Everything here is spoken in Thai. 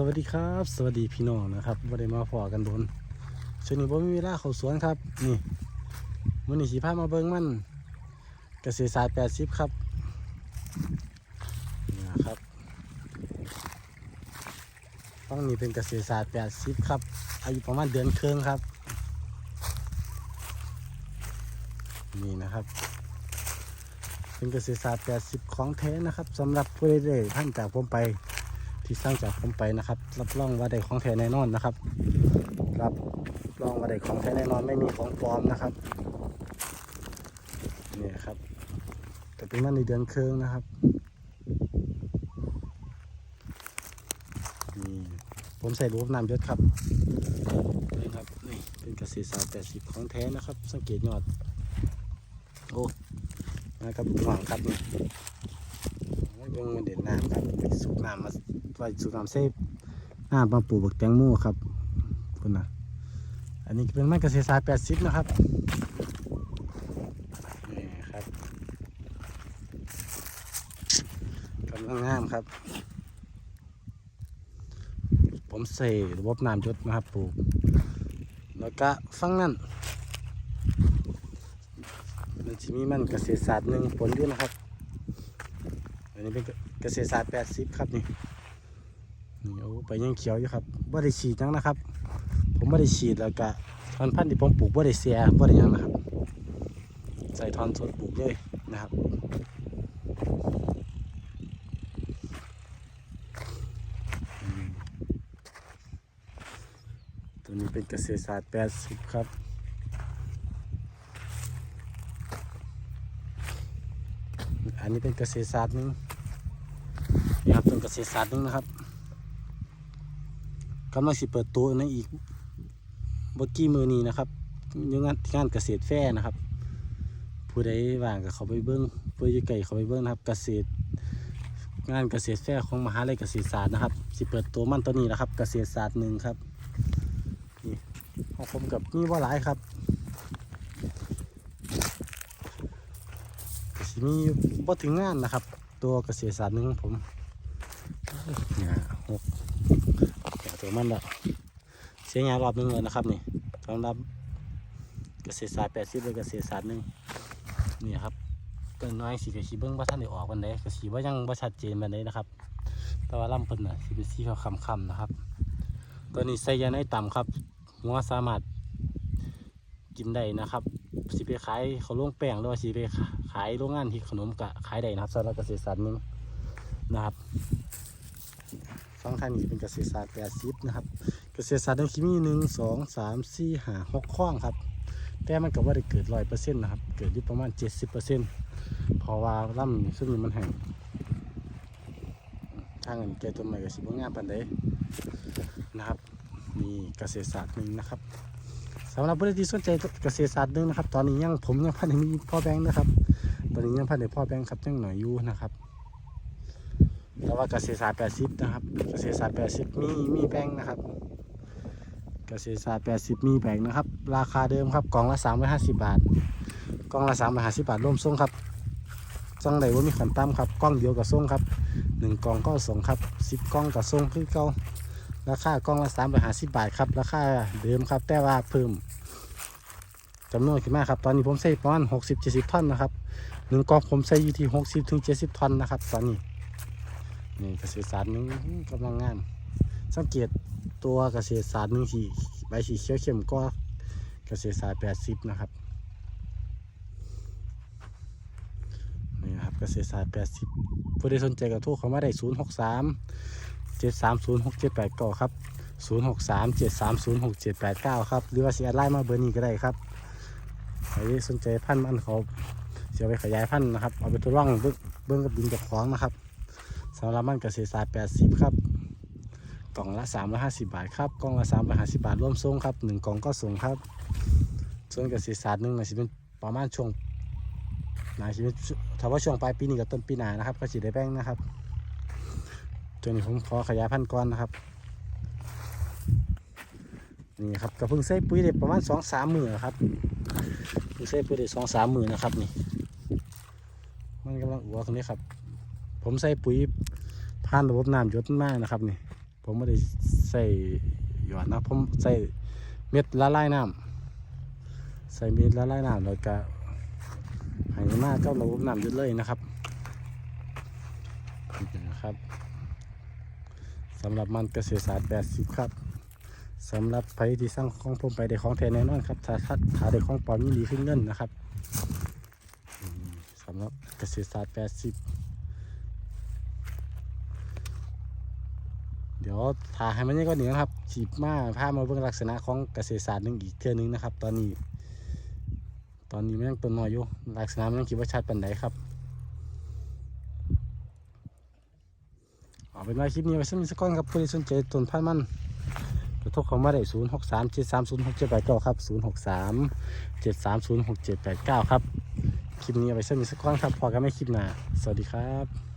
สวัสดีครับ สวัสดีพี่น้องนะครับบ่ได้มาพอกันโดนช่วงนี้บ่มีเวลาเข้าสวนครับ นี่มื้อนี้สิพามาเบิ่งมันเกษตรศาสตร์80 ครับนี่นะครับฟังนี้เป็นเกษตรศาสตร์80 ครับ อายุประมาณเดือนครึ่งครับ นี่นะครับ เป็นเกษตรศาสตร์80 ของแท้นะครับสำหรับผู้ใดๆท่านจากผมไป ที่สร้างจากผมไปนะครับ รับรองว่าได้ของแท้แน่นอนนะครับ รับรองว่าได้ของแท้แน่นอนไม่มีของปลอมนะครับนี่ครับแต่เป็นมันในเดือนเครื่องนะครับนี่ผมใส่รูปน้ำยศครับนี่ครับนี่เป็นเกษตรศาสตร์80ของแท้นะครับ สังเกตยอดโอ้นะครับหวังครับนี่ไม่เบิ่งมันเด่นน้ำครับสูบน้ำมา ไปสูบน้ำเซฟน้ำมาปลูกบักแตงโมครับคุณนะอันนี้เป็นไม้เกษตรศาสตร์แปดสิบนะครับนี่ครับกำลังงามครับ ผมใส่ระบบน้ำยศนะครับปลูก แล้วก็ฟังนั่นมันจะมีมันเกษตรศาสตร์หนึ่งผลด้วยนะครับ อันนี้เป็นเกษตรศาสตร์80ครับนี่ นี่โอ้ไปยังเขียวอยู่ครับบ่ได้ฉีดยังนะครับ ผมบ่ได้ฉีดแล้วก็ทอนพันธุ์ที่ผมปลูกบ่ได้เสียบ่ได้ยังนะครับ ใส่ทอนสดปลูกเลยนะครับตัวนี้เป็นเกษตรศาสตร์ 80 ครับอันนี้เป็นเกษตรศาสตร์หนึงนี่ครับเป็นเกษตรศาสตร์หนึงนะครับ กำลังสิเปิดตัวในอีกบกี้มือนี้นะครับยังงานงานเกษตรแฟร์นะครับ ผู้ใดว่างก็เขาไปเบิ้งผู้ใดอยู่ไก่เขาไปเบิ้งนะครับ เกษตรงานเกษตรแฟร์ของมหาลัยเกษตรศาสตร์นะครับ สิเปิดตัวมันตัวนี้นะครับ เกษตรศาสตร์หนึ่งครับนี่ของผมกับนี่ว่าหลายครับมีบ่ถึงงานนะครับ ตัวเกษตรศาสตร์หนึงของผมเนี่ยหก เดี๋ยวตัวมันละเสียงานรอบนึงเลยนะครับนี่สำหรับเกษตรศาสตร์แปดสิบเลยเกษตรศาสตร์หนึ่งนี่ครับก็น้อยสีกับสีเบิ้งว่าท่านได้ออกวันใดก็สีว่ายังบ่าชัดเจนวันใดนะครับ แต่ว่าลำเพิ่นน่ะสีเป็นสีขาวคำๆนะครับ ตัวนี้ใส่ยาในต่ำครับหัวสามารถกินได้นะครับสิไปขายเขาวโรงแป้งหรือว่าสิไปขายโรงงานที่ขนมกะขายได้นะครับสำหรับเกษตรศาสตร์หนึงนะครับ ฟังท่านนี้เป็นเกษตรศาสตร์แปดสิบนะครับ เกษตรศาสตร์หนึงคิมีหนึ่งสองสามสี่ห้าหกข้องครับ แต่มันก็ว่าได้เกิดร้อยเปอร์เซ็นต์นะครับ เกิดอยู่ประมาณเจ็ดสิบเปอร์เซ็นต์พราว่าล่ำซึ่งมันแห้งทางเงินแก่ต้นไม้ก็สิบ่งามปานใดนะครับมีเกษตรศาสตร์หนึ่งนะครับสำหรับผู้ที่สนใจเกษตรศาสตร์หนึ่งนะครับ ตอนนี้ยังผมยังพันธุ์มีพ่อแบงค์นะครับ ตอนนี้ยังพันธุ์พ่อแบงค์ครับยังหน่อยอยู่นะครับ แต่ว่าเกษตรศาสตร์80นะครับ เกษตรศาสตร์80มีมีแบงนะครับ เกษตรศาสตร์80มีแบงนะครับ ราคาเดิมครับกล่องละ350บาทกล่องละ350บาทร่วมส่งครับจังใดว่ามีขันตั้มครับกล้องเดียวกับส่งครับหนึ่งกล่องก็ส่งครับสิบกล่องกับส่งคือเก่าราคากล่องละสามร้อยห้าสิบบาทครับราคาเดิมครับ แต่ว่าเพิ่มจำนวนขึ้นมาครับตอนนี้ผมใส่ประมาณหกสิบเจ็ดสิบท่อนนะครับหนึ่งกล่องผมใส่อยู่ที่หกสิบถึงเจ็ดสิบท่อนนะครับ ตอนนี้ นี่เกษตรศาสตร์หนึงกำลังงานสังเกตตัวเกษตรศาสตร์หนึงสีใบสีเขียวเข้มก็เกษตรศาสตร์แปดสิบนะครับนี่ครับเกษตรศาสตร์แปดสิบผู้ใดสนใจก็โทรเข้ามาได้ศูนย์หกสามเจ็ดสามศูนย์หกเจ็ดแปดเก้าครับศูนย์หกสามเจ็ดสามศูนย์หกเจ็ดแปดเก้าครับหรือว่าเสียไล่มาเบอร์นี้ก็ได้ครับใครสนใจพันธุ์มันเขาเสียไปขยายพันธุ์นะครับเอาไปทดลองเบิ่งเบิ้งกับดินกับของนะครับ สำหรับมันกษตรศาสตร์แปดสิบครับ กล่องละสามร้อยห้าสิบบาทครับกล่องละสามร้อยห้าสิบบาทร่วมส่งครับหนึ่งกล่องก็ส่งครับ ส่วนเกษตรศาสตร์หนึ่งนะสิเป็นประมาณช่วงนาสิเป็นถ้าว่าช่วงปลายปีนี้กับต้นปีหน้านะครับ ก็สิได้แบ่งนะครับตัวนี้ผมขอขยายพันธุ์ก่อนนะครับนี่ครับก็เพิ่งใส่ปุ๋ยได้ประมาณสองสามหมือครับเพิ่งใส่ปุ๋ยได้สองสามหมือนนะครับนี่มันกำลังอัวคนนี้ครับ ผมใส่ปุ๋ย ผ่านระบบน้ำหยศมากนะครับนี่ผมไม่ได้ใส่หยอดนะผมใส่เม็ดละลายน้ำใส่เม็ดละลายน้ำแล้วก็ให้มากก็ระบบน้ำอยู่เลยนะครับนะครับสำหรับมันเกษตรศาสตร์80 ครับสำหรับไปที่สร้างของผมไปได้ของแท้แน่นอนครับถ้าถ้าถ้าได้ของปลอมยิ่งดีขึ้นเงินนะครับสำหรับเกษตรศาสตร์80 เดี๋ ยวถ่ายให้มันนี่ก็หนึ่งนะครับฉีบมาพามาเบิ่งลักษณะของเกษตรศาสตร์หนึ่งอีกเทื่อนึงนะครับ ตอนนี้ ตอนนี้มันยังต้นน้อยอยู่ลักษณะมันยังคิดว่าชัดปานใดครับเอาเป็นว่าคลิปนี้ไว้สำหรับสักก้อนครับผู้ที่สนใจต้นพันธุ์มันกระทบเข้ามาได้ศูนย์หกสามเจ็ดสามศูนย์หกเจ็ดแปดเก้าครับศูนย์หกสามเจ็ดสามศูนย์หกเจ็ดแปดเก้าครับคลิปนี้ไว้สำหรับสักก้อนครับพอกันไม่คลิปหน้าสวัสดีครับ